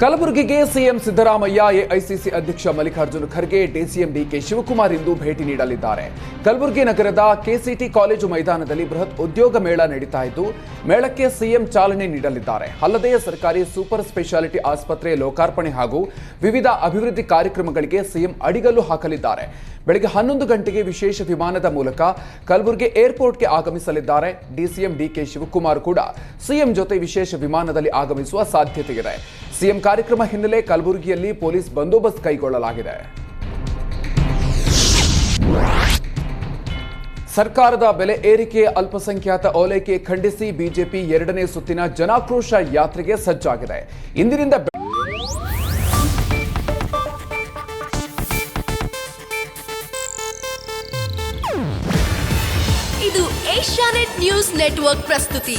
ಕಲಬುರಗಿಗೆ CM Siddaramaiah AICC ಅಧ್ಯಕ್ಷ Mallikarjuna Kharge, DCM DK Shivakumar ಇಂದು ಭೇಟಿ ನೀಡಲಿದ್ದಾರೆ. ಕಲಬುರಗಿ ನಗರದ ಕೆಸಿಟಿ ಕಾಲೇಜು ಮೈದಾನದಲ್ಲಿ ಬೃಹತ್ ಉದ್ಯೋಗ ಮೇಳ ನಡೀತಾ ಇದ್ದು, ಮೇಳಕ್ಕೆ ಸಿಎಂ ಚಾಲನೆ ನೀಡಲಿದ್ದಾರೆ. ಅಲ್ಲದೆ ಸರ್ಕಾರಿ ಸೂಪರ್ ಸ್ಪೆಷಾಲಿಟಿ ಆಸ್ಪತ್ರೆ ಲೋಕಾರ್ಪಣೆ ಹಾಗೂ ವಿವಿಧ ಅಭಿವೃದ್ಧಿ ಕಾರ್ಯಕ್ರಮಗಳಿಗೆ ಸಿಎಂ ಅಡಿಗಲ್ಲು ಹಾಕಲಿದ್ದಾರೆ. ಬೆಳಗ್ಗೆ ಹನ್ನೊಂದು ಗಂಟೆಗೆ ವಿಶೇಷ ವಿಮಾನದ ಮೂಲಕ ಕಲಬುರಗಿ ಏರ್ಪೋರ್ಟ್ಗೆ ಆಗಮಿಸಲಿದ್ದಾರೆ. ಡಿಸಿಎಂ ಡಿಕೆ ಶಿವಕುಮಾರ್ ಕೂಡ ಸಿಎಂ ಜೊತೆ ವಿಶೇಷ ವಿಮಾನದಲ್ಲಿ ಆಗಮಿಸುವ ಸಾಧ್ಯತೆ ಇದೆ ಸಿಎಂ ಕಾರ್ಯಕ್ರಮ ಹಿನ್ನೆಲೆ ಕಲಬುರಗಿಯಲ್ಲಿ ಪೊಲೀಸ್ ಬಂದೋಬಸ್ತ್ ಕೈಗೊಳ್ಳಲಾಗಿದೆ. ಸರ್ಕಾರದ ಬೆಲೆ ಏರಿಕೆ, ಅಲ್ಪಸಂಖ್ಯಾತ ಓಲೈಕೆ ಖಂಡಿಸಿ ಬಿಜೆಪಿ ಎರಡನೇ ಸುತ್ತಿನ ಜನಾಕ್ರೋಶ ಯಾತ್ರೆಗೆ ಸಜ್ಜಾಗಿದೆ. ಇಂದಿನಿಂದ ಇದು ಏಷ್ಯಾನೆಟ್ ನ್ಯೂಸ್ ನೆಟ್ವರ್ಕ್ ಪ್ರಸ್ತುತಿ.